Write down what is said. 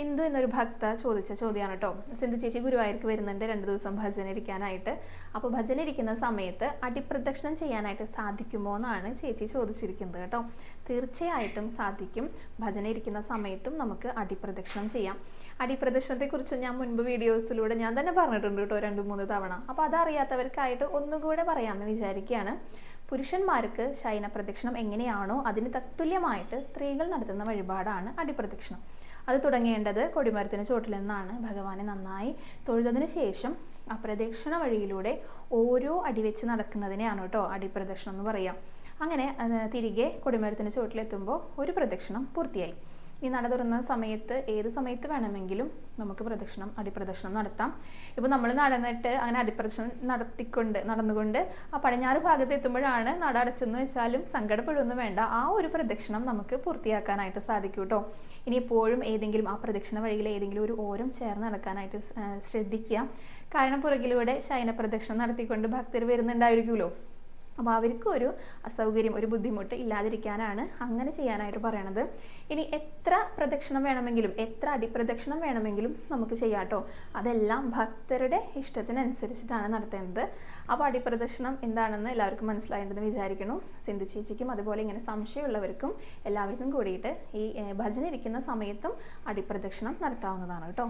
സിന്ധു എന്നൊരു ഭക്ത ചോദിച്ച ചോദ്യമാണ് കേട്ടോ. സിന്ധു ചേച്ചി ഗുരുവായൂർക്ക് വരുന്നുണ്ട്. രണ്ട് ദിവസം ഭജന ഇരിക്കാനായിട്ട്. അപ്പോൾ ഭജന ഇരിക്കുന്ന സമയത്ത് അടിപ്രദക്ഷിണം ചെയ്യാനായിട്ട് സാധിക്കുമോ എന്നാണ് ചേച്ചി ചോദിച്ചിരിക്കുന്നത് കേട്ടോ. തീർച്ചയായിട്ടും സാധിക്കും. ഭജന ഇരിക്കുന്ന സമയത്തും നമുക്ക് അടിപ്രദക്ഷിണം ചെയ്യാം. അടിപ്രദക്ഷിണത്തെക്കുറിച്ച് ഞാൻ മുൻപ് വീഡിയോസിലൂടെ ഞാൻ തന്നെ പറഞ്ഞിട്ടുണ്ട് കേട്ടോ രണ്ട് മൂന്ന് തവണ. അപ്പോൾ അതറിയാത്തവർക്കായിട്ട് ഒന്നുകൂടെ പറയാമെന്ന് വിചാരിക്കുകയാണ്. പുരുഷന്മാർക്ക് ശയന പ്രദക്ഷിണം എങ്ങനെയാണോ അതിന് തത്തുല്യമായിട്ട് സ്ത്രീകൾ നടത്തുന്ന വഴിപാടാണ് അടിപ്രദക്ഷിണം. അത് തുടങ്ങേണ്ടത് കൊടിമരത്തിന് ചോട്ടിൽ നിന്നാണ്. ഭഗവാനെ നന്നായി തൊഴുതതിന് ശേഷം ആ വഴിയിലൂടെ ഓരോ അടി വെച്ച് നടക്കുന്നതിനെയാണ് കേട്ടോ അടിപ്രദക്ഷിണം എന്ന് പറയാം. അങ്ങനെ തിരികെ കൊടിമരത്തിന് ചോട്ടിലെത്തുമ്പോൾ ഒരു പ്രദക്ഷിണം പൂർത്തിയായി. ഈ നട തുറന്ന സമയത്ത് ഏത് സമയത്ത് വേണമെങ്കിലും നമുക്ക് പ്രദക്ഷിണം അടിപ്രദക്ഷിണം നടത്താം. ഇപ്പോൾ നമ്മൾ നടന്നിട്ട് അങ്ങനെ അടിപ്രദക്ഷിണം നടത്തിക്കൊണ്ട് നടന്നുകൊണ്ട് ആ പടിഞ്ഞാറ് ഭാഗത്ത് എത്തുമ്പോഴാണ് നട അടച്ചെന്ന് വെച്ചാലും സങ്കടപ്പെടുമെന്ന് വേണ്ട. ആ ഒരു പ്രദക്ഷിണം നമുക്ക് പൂർത്തിയാക്കാനായിട്ട് സാധിക്കും കേട്ടോ ഇനി എപ്പോഴും ഏതെങ്കിലും ആ പ്രദക്ഷിണ വഴിയിൽ ഏതെങ്കിലും ഒരു ഓരം ചേർന്ന് നടക്കാനായിട്ട് ശ്രദ്ധിക്കുക. കാരണം പുറകിലൂടെ ശയന പ്രദക്ഷിണം നടത്തിക്കൊണ്ട് ഭക്തർ വരുന്നുണ്ടായിരിക്കുമല്ലോ. അപ്പോൾ അവർക്കും ഒരു അസൗകര്യം ഒരു ബുദ്ധിമുട്ട് ഇല്ലാതിരിക്കാനാണ് അങ്ങനെ ചെയ്യാനായിട്ട് പറയണത്. ഇനി എത്ര പ്രദക്ഷിണം വേണമെങ്കിലും എത്ര അടിപ്രദക്ഷിണം വേണമെങ്കിലും നമുക്ക് ചെയ്യാം കേട്ടോ അതെല്ലാം ഭക്തരുടെ ഇഷ്ടത്തിനനുസരിച്ചിട്ടാണ് നടത്തേണ്ടത്. അപ്പോൾ അടിപ്രദക്ഷിണം എന്താണെന്ന് എല്ലാവർക്കും മനസ്സിലായിട്ടുണ്ടെന്ന് വിചാരിക്കുന്നു. സിന്ധു ചേച്ചിക്കും അതുപോലെ ഇങ്ങനെ സംശയമുള്ളവർക്കും എല്ലാവർക്കും കൂടിയിട്ട് ഈ ഭജന ഇരിക്കുന്ന സമയത്തും അടിപ്രദക്ഷിണം നടത്താവുന്നതാണ് കേട്ടോ